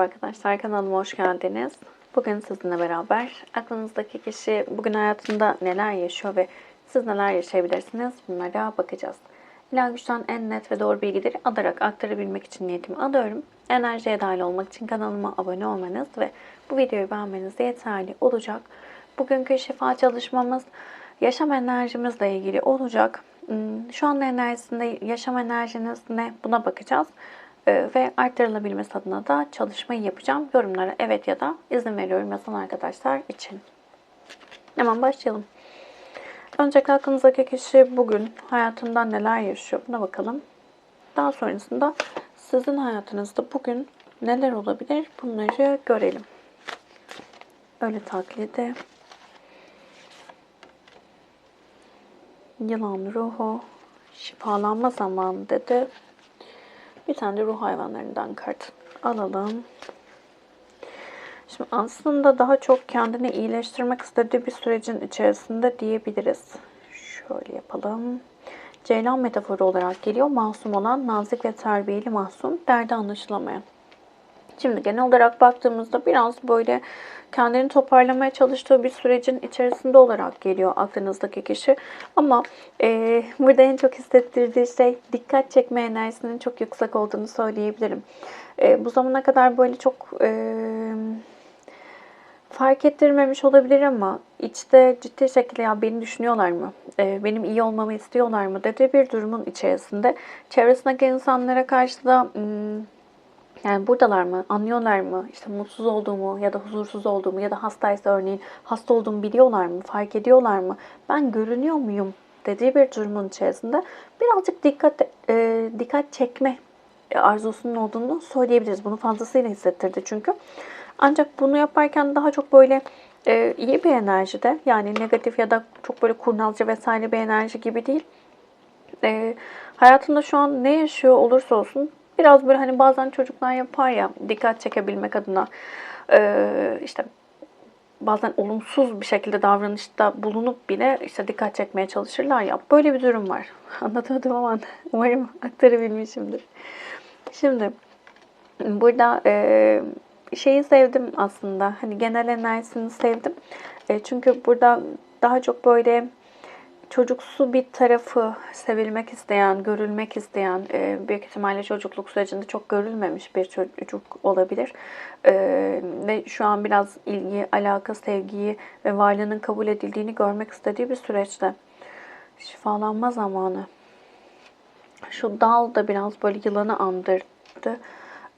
Merhaba arkadaşlar kanalıma hoş geldiniz. Bugün sizinle beraber aklınızdaki kişi bugün hayatında neler yaşıyor ve siz neler yaşayabilirsiniz bunlara bakacağız. İlahi güçten en net ve doğru bilgileri alarak aktarabilmek için niyetimi alıyorum. Enerjiye dahil olmak için kanalıma abone olmanız ve bu videoyu beğenmeniz yeterli olacak. Bugünkü şifa çalışmamız yaşam enerjimizle ilgili olacak. Hmm, Şu anda enerjisinde yaşam enerjiniz ne buna bakacağız. Ee, ve arttırılabilmesi adına da çalışmayı yapacağım. Yorumlara evet ya da izin veriyorum yazan arkadaşlar için. Hemen başlayalım. Öncelikle aklınızdaki kişi bugün hayatından neler yaşıyor buna bakalım. Daha sonrasında sizin hayatınızda bugün neler olabilir bunları görelim. Öyle taklidi. Yılan ruhu şifalanma zamanı dedi. Bir tane de ruh hayvanlarından kart alalım. Şimdi aslında daha çok kendini iyileştirmek istediği bir sürecin içerisinde diyebiliriz. Şöyle yapalım. Ceylan metaforu olarak geliyor. Masum olan, nazik ve terbiyeli masum, derdi anlaşılamayan. Şimdi genel olarak baktığımızda biraz böyle kendini toparlamaya çalıştığı bir sürecin içerisinde olarak geliyor aklınızdaki kişi. Ama e, burada en çok hissettirdiği şey dikkat çekme enerjisinin çok yüksek olduğunu söyleyebilirim. E, bu zamana kadar böyle çok e, fark ettirmemiş olabilir ama içte ciddi şekilde ya beni düşünüyorlar mı? E, benim iyi olmamı istiyorlar mı? dediği bir durumun içerisinde çevresindeki insanlara karşı da yani buradalar mı? Anlıyorlar mı? İşte mutsuz olduğumu ya da huzursuz olduğumu ya da hastaysa örneğin hasta olduğumu biliyorlar mı? Fark ediyorlar mı? Ben görünüyor muyum? dediği bir durumun içerisinde birazcık dikkat e, dikkat çekme arzusunun olduğunu söyleyebiliriz. Bunu fazlasıyla hissettirdi çünkü. Ancak bunu yaparken daha çok böyle e, iyi bir enerjide yani negatif ya da çok böyle kurnazca vesaire bir enerji gibi değil. E, hayatında şu an ne yaşıyor olursa olsun biraz böyle hani bazen çocuklar yapar ya dikkat çekebilmek adına e, işte bazen olumsuz bir şekilde davranışta bulunup bile işte dikkat çekmeye çalışırlar ya. Böyle bir durum var. Anlatamadım ama umarım aktarabilmişimdir. Şimdi burada e, şeyi sevdim aslında. Hani genel enerjisini sevdim. E, çünkü burada daha çok böyle çocuksu bir tarafı sevilmek isteyen, görülmek isteyen, e, büyük ihtimalle çocukluk sürecinde çok görülmemiş bir çocuk olabilir. E, ve şu an biraz ilgi, alaka, sevgiyi ve varlığının kabul edildiğini görmek istediği bir süreçte. Şifalanma zamanı. Şu dal da biraz böyle yılanı andırdı.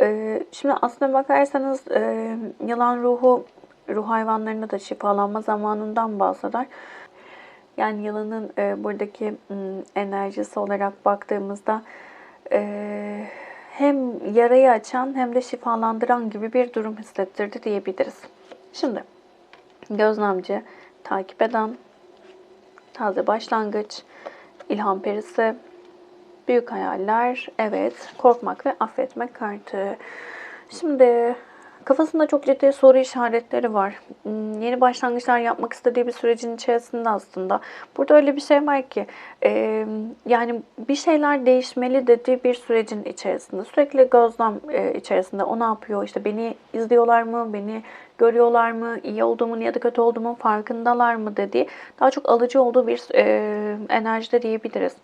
E, şimdi aslına bakarsanız yılan ruhu ruh hayvanlarında da şifalanma zamanından bahseder. Yani yılanın e, buradaki enerjisi olarak baktığımızda e, hem yarayı açan hem de şifalandıran gibi bir durum hissettirdi diyebiliriz. Şimdi gözlemci, takip eden, taze başlangıç, ilham perisi, büyük hayaller, evet, korkmak ve affetmek kartı. Şimdi Kafasında çok ciddi soru işaretleri var. Hmm, Yeni başlangıçlar yapmak istediği bir sürecin içerisinde aslında. Burada öyle bir şey var ki e, yani bir şeyler değişmeli dediği bir sürecin içerisinde. Sürekli gözlem e, içerisinde o ne yapıyor? İşte beni izliyorlar mı? Beni görüyorlar mı? İyi olduğumun ya da kötü olduğumun farkındalar mı dediği daha çok alıcı olduğu bir e, enerjide diyebiliriz.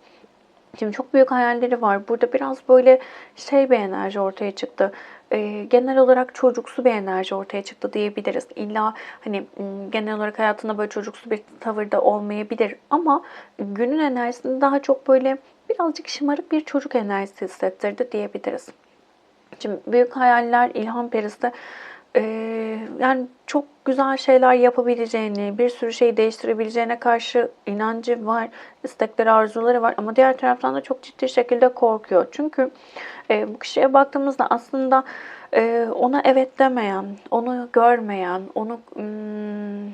Şimdi çok büyük hayalleri var. Burada biraz böyle şey bir enerji ortaya çıktı. Ee, genel olarak çocuksu bir enerji ortaya çıktı diyebiliriz. İlla hani genel olarak hayatında böyle çocuksu bir tavırda olmayabilir ama günün enerjisinde daha çok böyle birazcık şımarık bir çocuk enerjisi hissettirdi diyebiliriz. Şimdi büyük hayaller, ilham perisi ee, yani çok güzel şeyler yapabileceğini, bir sürü şeyi değiştirebileceğine karşı inancı var, istekleri, arzuları var ama diğer taraftan da çok ciddi şekilde korkuyor. Çünkü e, bu kişiye baktığımızda aslında e, ona evet demeyen, onu görmeyen, onu hmm,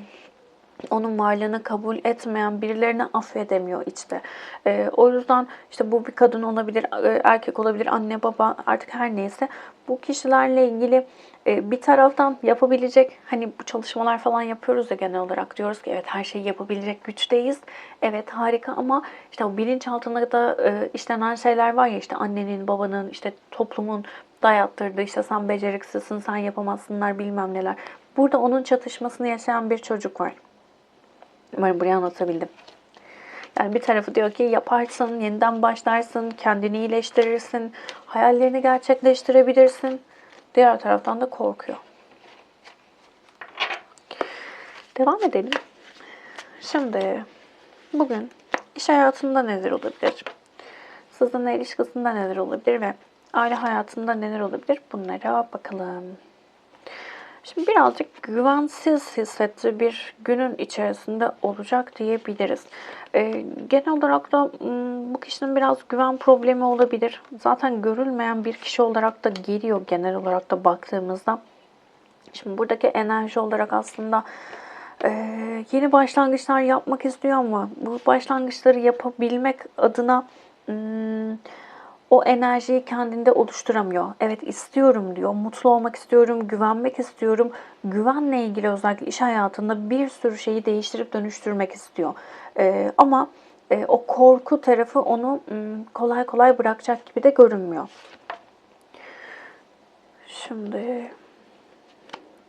onun varlığını kabul etmeyen birilerini affedemiyor içte. Ee, o yüzden işte bu bir kadın olabilir, e, erkek olabilir, anne baba artık her neyse bu kişilerle ilgili e, bir taraftan yapabilecek hani bu çalışmalar falan yapıyoruz ya genel olarak diyoruz ki evet her şeyi yapabilecek güçteyiz. Evet harika ama işte o bilinçaltında da e, işlenen şeyler var ya işte annenin, babanın, işte toplumun dayattırdığı işte sen beceriksizsin, sen yapamazsınlar bilmem neler. Burada onun çatışmasını yaşayan bir çocuk var. Umarım burayı anlatabildim. Yani bir tarafı diyor ki yaparsın, yeniden başlarsın, kendini iyileştirirsin, hayallerini gerçekleştirebilirsin. Diğer taraftan da korkuyor. Devam edelim. Şimdi bugün iş hayatında neler olabilir? Sizinle ilişkisinde neler olabilir ve aile hayatında neler olabilir? Bunlara bakalım. Şimdi birazcık güvensiz hissettiği bir günün içerisinde olacak diyebiliriz. Ee, genel olarak da hmm, bu kişinin biraz güven problemi olabilir. Zaten görülmeyen bir kişi olarak da geliyor genel olarak da baktığımızda. Şimdi buradaki enerji olarak aslında e, yeni başlangıçlar yapmak istiyor ama bu başlangıçları yapabilmek adına hmm, o enerjiyi kendinde oluşturamıyor. Evet istiyorum diyor, mutlu olmak istiyorum, güvenmek istiyorum. Güvenle ilgili özellikle iş hayatında bir sürü şeyi değiştirip dönüştürmek istiyor. Ee, ama e, o korku tarafı onu kolay kolay bırakacak gibi de görünmüyor. Şimdi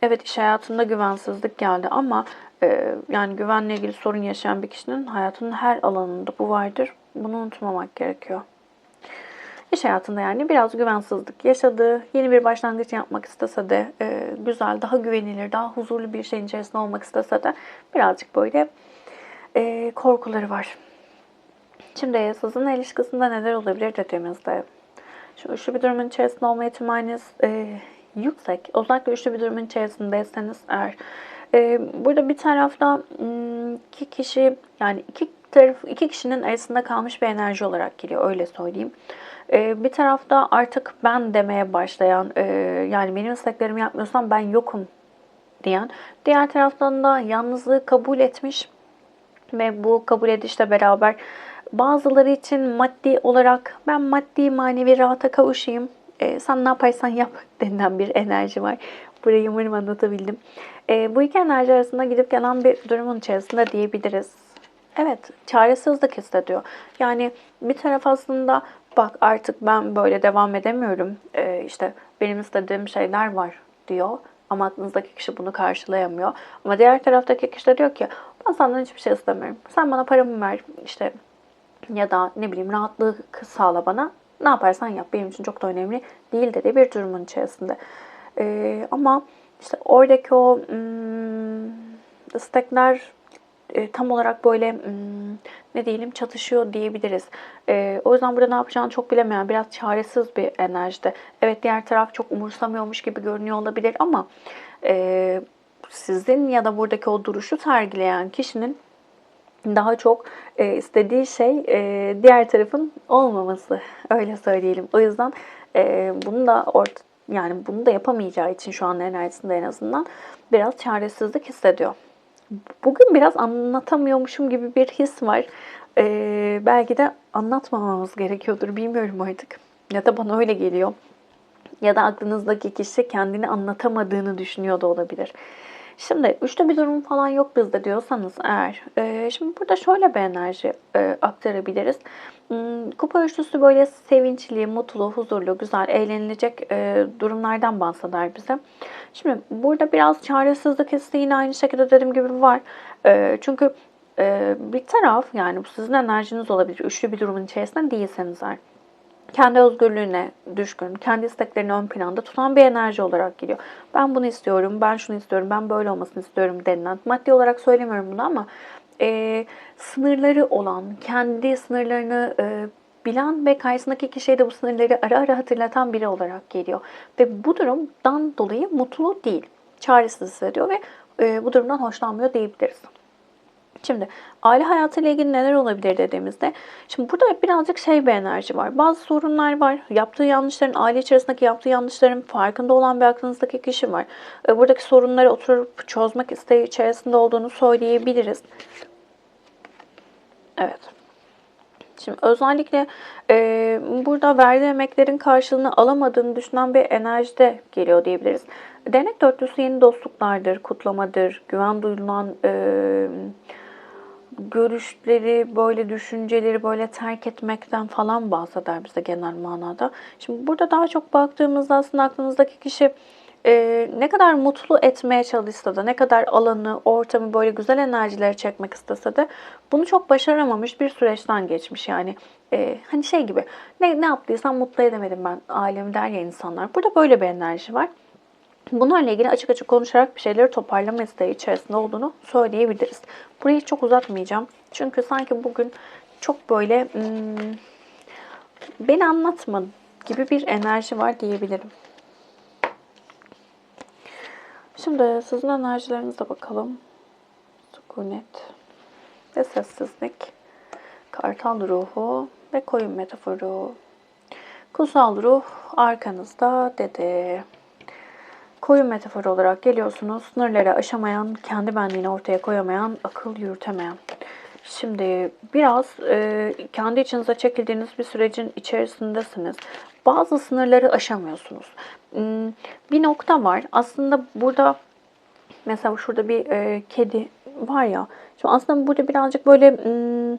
evet iş hayatında güvensizlik geldi ama e, yani güvenle ilgili sorun yaşayan bir kişinin hayatının her alanında bu vardır. Bunu unutmamak gerekiyor. İş hayatında yani biraz güvensizlik yaşadı. Yeni bir başlangıç yapmak istese de e, güzel, daha güvenilir, daha huzurlu bir şeyin içerisinde olmak istese de birazcık böyle e, korkuları var. Şimdi sizinle ilişkisinde neler olabilir dediğimizde şu üçlü bir durumun içerisinde olma ihtimaliniz e, yüksek. Özellikle üçlü bir durumun içerisindeyseniz eğer e, burada bir tarafta iki kişi yani iki taraf iki kişinin arasında kalmış bir enerji olarak geliyor öyle söyleyeyim. E, bir tarafta artık ben demeye başlayan e, yani benim isteklerimi yapmıyorsan ben yokum diyen. Diğer taraftan da yalnızlığı kabul etmiş ve bu kabul edişle beraber bazıları için maddi olarak ben maddi manevi rahata kavuşayım e, sen ne yaparsan yap denilen bir enerji var. Burayı umarım anlatabildim. E, bu iki enerji arasında gidip gelen bir durumun içerisinde diyebiliriz. Evet, çaresizlik hissediyor. Yani bir taraf aslında bak artık ben böyle devam edemiyorum. E, işte benim istediğim şeyler var diyor. Ama aklınızdaki kişi bunu karşılayamıyor. Ama diğer taraftaki kişi de diyor ki ben senden hiçbir şey istemiyorum. Sen bana paramı ver işte ya da ne bileyim rahatlığı sağla bana. Ne yaparsan yap benim için çok da önemli değil dedi bir durumun içerisinde. Ee, ama işte oradaki o hmm, istekler e, tam olarak böyle ne diyelim çatışıyor diyebiliriz. E, o yüzden burada ne yapacağını çok bilemeyen biraz çaresiz bir enerjide. Evet diğer taraf çok umursamıyormuş gibi görünüyor olabilir ama e, sizin ya da buradaki o duruşu sergileyen kişinin daha çok istediği şey diğer tarafın olmaması öyle söyleyelim. O yüzden bunu da orta, yani bunu da yapamayacağı için şu an enerjisinde en azından biraz çaresizlik hissediyor. Bugün biraz anlatamıyormuşum gibi bir his var. E, belki de anlatmamamız gerekiyordur bilmiyorum artık. Ya da bana öyle geliyor. Ya da aklınızdaki kişi kendini anlatamadığını düşünüyor da olabilir. Şimdi üçte bir durum falan yok bizde diyorsanız eğer. E, şimdi burada şöyle bir enerji e, aktarabiliriz. Hmm, kupa üçlüsü böyle sevinçli, mutlu, huzurlu, güzel, eğlenilecek e, durumlardan bahseder bize. Şimdi burada biraz çaresizlik hissi yine aynı şekilde dediğim gibi var. E, çünkü e, bir taraf yani bu sizin enerjiniz olabilir. Üçlü bir durumun içerisinde değilseniz eğer kendi özgürlüğüne düşkün, kendi isteklerini ön planda tutan bir enerji olarak geliyor. Ben bunu istiyorum, ben şunu istiyorum, ben böyle olmasını istiyorum denilen. Maddi olarak söylemiyorum bunu ama e, sınırları olan, kendi sınırlarını e, bilen ve karşısındaki kişiye de bu sınırları ara ara hatırlatan biri olarak geliyor. Ve bu durumdan dolayı mutlu değil, çaresiz hissediyor ve e, bu durumdan hoşlanmıyor diyebiliriz. Şimdi aile hayatıyla ilgili neler olabilir dediğimizde şimdi burada birazcık şey bir enerji var. Bazı sorunlar var. Yaptığı yanlışların, aile içerisindeki yaptığı yanlışların farkında olan bir aklınızdaki kişi var. E, Buradaki sorunları oturup çözmek isteği içerisinde olduğunu söyleyebiliriz. Evet. Şimdi özellikle e, burada verdiği emeklerin karşılığını alamadığını düşünen bir enerjide geliyor diyebiliriz. Denek dörtlüsü yeni dostluklardır, kutlamadır, güven duyulan e, görüşleri, böyle düşünceleri böyle terk etmekten falan bahseder bize genel manada. Şimdi burada daha çok baktığımızda aslında aklınızdaki kişi e, ne kadar mutlu etmeye çalışsa da, ne kadar alanı, ortamı böyle güzel enerjileri çekmek istese de bunu çok başaramamış bir süreçten geçmiş. Yani e, hani şey gibi ne, ne yaptıysam mutlu edemedim ben ailemi der ya insanlar. Burada böyle bir enerji var. Bunlarla ilgili açık açık konuşarak bir şeyleri toparlama isteği içerisinde olduğunu söyleyebiliriz. Burayı çok uzatmayacağım. Çünkü sanki bugün çok böyle hmm, beni anlatma gibi bir enerji var diyebilirim. Şimdi sizin enerjilerinize bakalım. Sükunet ve sessizlik. Kartal ruhu ve koyun metaforu. Kutsal ruh arkanızda dede. Koyun metaforu olarak geliyorsunuz. Sınırları aşamayan, kendi benliğini ortaya koyamayan, akıl yürütemeyen. Şimdi biraz e, kendi içinize çekildiğiniz bir sürecin içerisindesiniz. Bazı sınırları aşamıyorsunuz. Hmm, bir nokta var. Aslında burada mesela şurada bir e, kedi var ya. Şimdi aslında burada birazcık böyle hmm,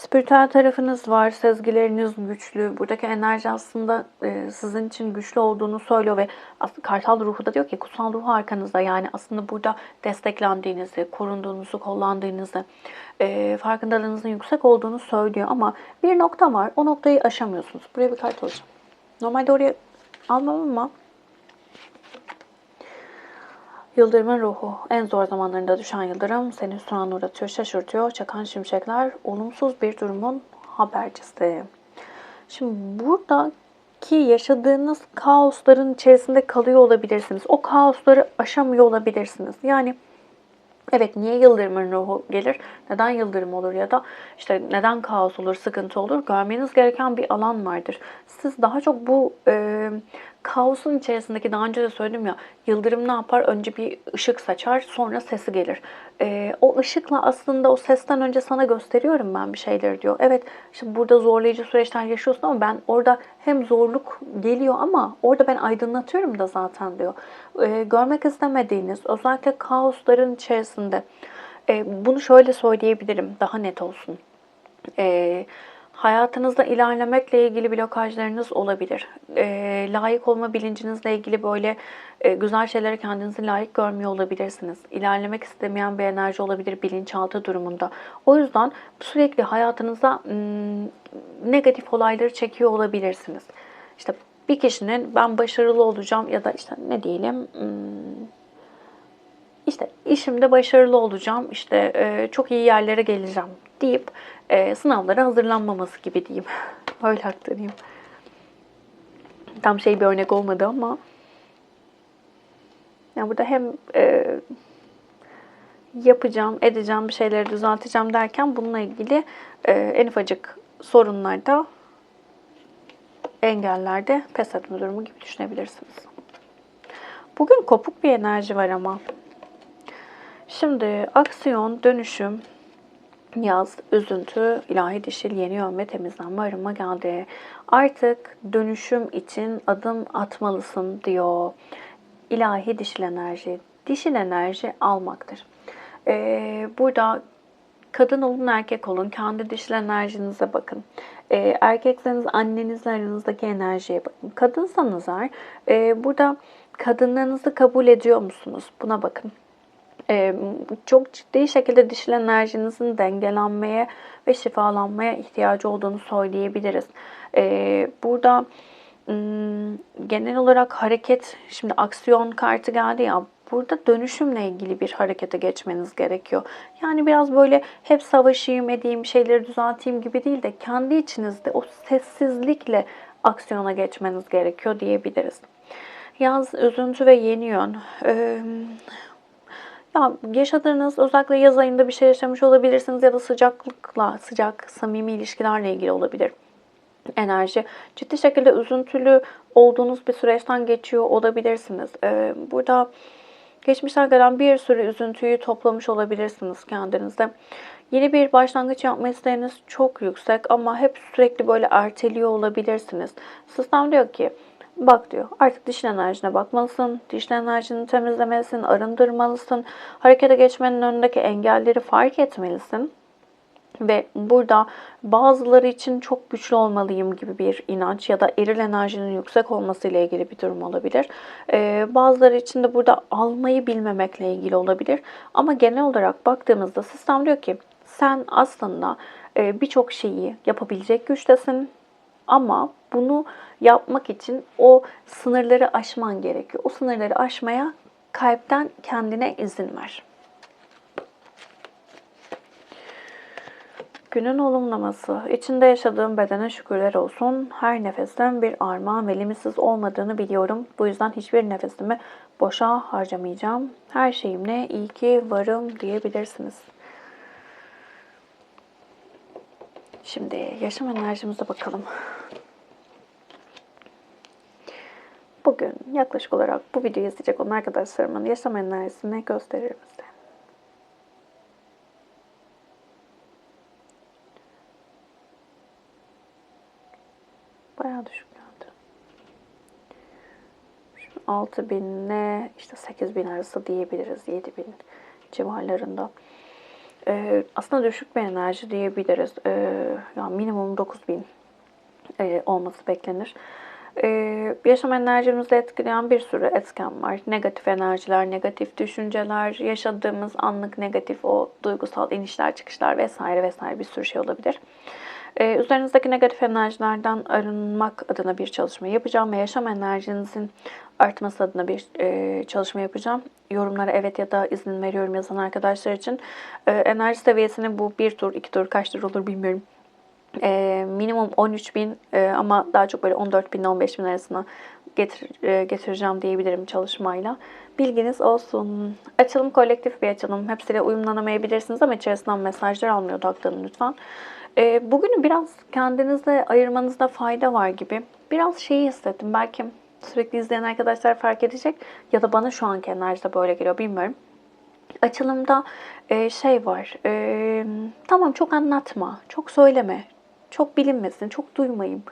spiritüel tarafınız var, sezgileriniz güçlü. Buradaki enerji aslında e, sizin için güçlü olduğunu söylüyor ve aslında kartal ruhu da diyor ki kutsal ruhu arkanızda. Yani aslında burada desteklendiğinizi, korunduğunuzu, kollandığınızı, e, farkındalığınızın yüksek olduğunu söylüyor. Ama bir nokta var, o noktayı aşamıyorsunuz. Buraya bir kart alacağım. Normalde oraya almam ama Yıldırımın ruhu. En zor zamanlarında düşen yıldırım seni hüsrana uğratıyor, şaşırtıyor. Çakan şimşekler olumsuz bir durumun habercisi. Şimdi buradaki yaşadığınız kaosların içerisinde kalıyor olabilirsiniz. O kaosları aşamıyor olabilirsiniz. Yani Evet niye yıldırımın ruhu gelir? Neden yıldırım olur ya da işte neden kaos olur, sıkıntı olur? Görmeniz gereken bir alan vardır. Siz daha çok bu e, kaosun içerisindeki daha önce de söyledim ya yıldırım ne yapar? Önce bir ışık saçar sonra sesi gelir. E, o ışıkla aslında o sesten önce sana gösteriyorum ben bir şeyleri diyor. Evet şimdi burada zorlayıcı süreçler yaşıyorsun ama ben orada hem zorluk geliyor ama orada ben aydınlatıyorum da zaten diyor. E, görmek istemediğiniz özellikle kaosların içerisinde e, bunu şöyle söyleyebilirim daha net olsun. Eee Hayatınızda ilerlemekle ilgili blokajlarınız olabilir. E, layık olma bilincinizle ilgili böyle e, güzel şeylere kendinizi layık görmüyor olabilirsiniz. İlerlemek istemeyen bir enerji olabilir bilinçaltı durumunda. O yüzden sürekli hayatınıza negatif olayları çekiyor olabilirsiniz. İşte bir kişinin ben başarılı olacağım ya da işte ne diyelim işte işimde başarılı olacağım, işte e, çok iyi yerlere geleceğim deyip e, sınavlara hazırlanmaması gibi diyeyim. Öyle aktarayım. Tam şey bir örnek olmadı ama yani burada hem e, yapacağım, edeceğim, bir şeyleri düzelteceğim derken bununla ilgili e, en ufacık sorunlarda, engellerde pes etme durumu gibi düşünebilirsiniz. Bugün kopuk bir enerji var ama. Şimdi aksiyon, dönüşüm, Yaz, üzüntü, ilahi dişil, yeni yön ve temizlenme arınma geldi. Artık dönüşüm için adım atmalısın diyor. İlahi dişil enerji. Dişil enerji almaktır. Ee, burada kadın olun erkek olun. Kendi dişil enerjinize bakın. Ee, erkekseniz annenizle aranızdaki enerjiye bakın. Kadınsanız eğer e, burada kadınlarınızı kabul ediyor musunuz? Buna bakın çok ciddi şekilde dişil enerjinizin dengelenmeye ve şifalanmaya ihtiyacı olduğunu söyleyebiliriz. Burada genel olarak hareket, şimdi aksiyon kartı geldi ya, burada dönüşümle ilgili bir harekete geçmeniz gerekiyor. Yani biraz böyle hep savaşayım, edeyim, şeyleri düzelteyim gibi değil de kendi içinizde o sessizlikle aksiyona geçmeniz gerekiyor diyebiliriz. Yaz, üzüntü ve yeni yön. Ee, ya yaşadığınız özellikle yaz ayında bir şey yaşamış olabilirsiniz ya da sıcaklıkla, sıcak, samimi ilişkilerle ilgili olabilir enerji. Ciddi şekilde üzüntülü olduğunuz bir süreçten geçiyor olabilirsiniz. Ee, burada geçmişten gelen bir sürü üzüntüyü toplamış olabilirsiniz kendinizde. Yeni bir başlangıç yapma isteğiniz çok yüksek ama hep sürekli böyle erteliyor olabilirsiniz. Sistem diyor ki Bak diyor artık dişil enerjine bakmalısın, dişil enerjini temizlemelisin, arındırmalısın, harekete geçmenin önündeki engelleri fark etmelisin. Ve burada bazıları için çok güçlü olmalıyım gibi bir inanç ya da eril enerjinin yüksek olması ile ilgili bir durum olabilir. Ee, bazıları için de burada almayı bilmemekle ilgili olabilir. Ama genel olarak baktığımızda sistem diyor ki sen aslında e, birçok şeyi yapabilecek güçtesin. Ama bunu yapmak için o sınırları aşman gerekiyor. O sınırları aşmaya kalpten kendine izin ver. Günün olumlaması. İçinde yaşadığım bedene şükürler olsun. Her nefesten bir armağan ve limitsiz olmadığını biliyorum. Bu yüzden hiçbir nefesimi boşa harcamayacağım. Her şeyimle iyi ki varım diyebilirsiniz. Şimdi yaşam enerjimize bakalım. Bugün yaklaşık olarak bu videoyu izleyecek olan arkadaşlarımın yaşam enerjisini gösterir misin? Bayağı düşük geldi. 6000 ile işte 8000 arası diyebiliriz. 7000 civarlarında. Ee, aslında düşük bir enerji diyebiliriz. Ee, yani minimum 9000 e, olması beklenir. Ee, yaşam enerjimizi etkileyen bir sürü etken var. Negatif enerjiler, negatif düşünceler, yaşadığımız anlık negatif o duygusal inişler, çıkışlar vesaire vesaire bir sürü şey olabilir. Ee, üzerinizdeki negatif enerjilerden arınmak adına bir çalışma yapacağım ve yaşam enerjinizin artması adına bir e, çalışma yapacağım. Yorumlara evet ya da izin veriyorum yazan arkadaşlar için. E, enerji seviyesini bu bir tur, iki tur, kaç tur olur bilmiyorum. E, minimum 13 bin e, ama daha çok böyle 14 bin ile 15 bin arasına getir, e, getireceğim diyebilirim çalışmayla. Bilginiz olsun. Açılım kolektif bir açılım. Hepsiyle uyumlanamayabilirsiniz ama içerisinden mesajlar almıyor odaklanın lütfen. E, bugünü biraz kendinize ayırmanızda fayda var gibi. Biraz şeyi hissettim. Belki sürekli izleyen arkadaşlar fark edecek ya da bana şu anki enerjide böyle geliyor bilmiyorum. Açılımda e, şey var. E, tamam çok anlatma, çok söyleme, çok bilinmesin, çok duymayayım.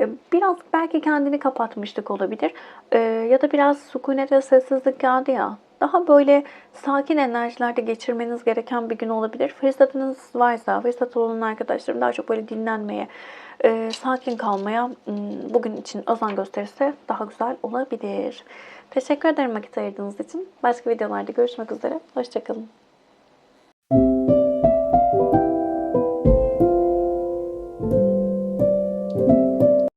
E, biraz belki kendini kapatmışlık olabilir. E, ya da biraz sükunet ve sessizlik geldi ya. Daha böyle sakin enerjilerde geçirmeniz gereken bir gün olabilir. Fırsatınız varsa, fırsat olan arkadaşlarım daha çok böyle dinlenmeye, e, sakin kalmaya bugün için özen gösterirse daha güzel olabilir. Teşekkür ederim vakit ayırdığınız için. Başka videolarda görüşmek üzere. Hoşçakalın.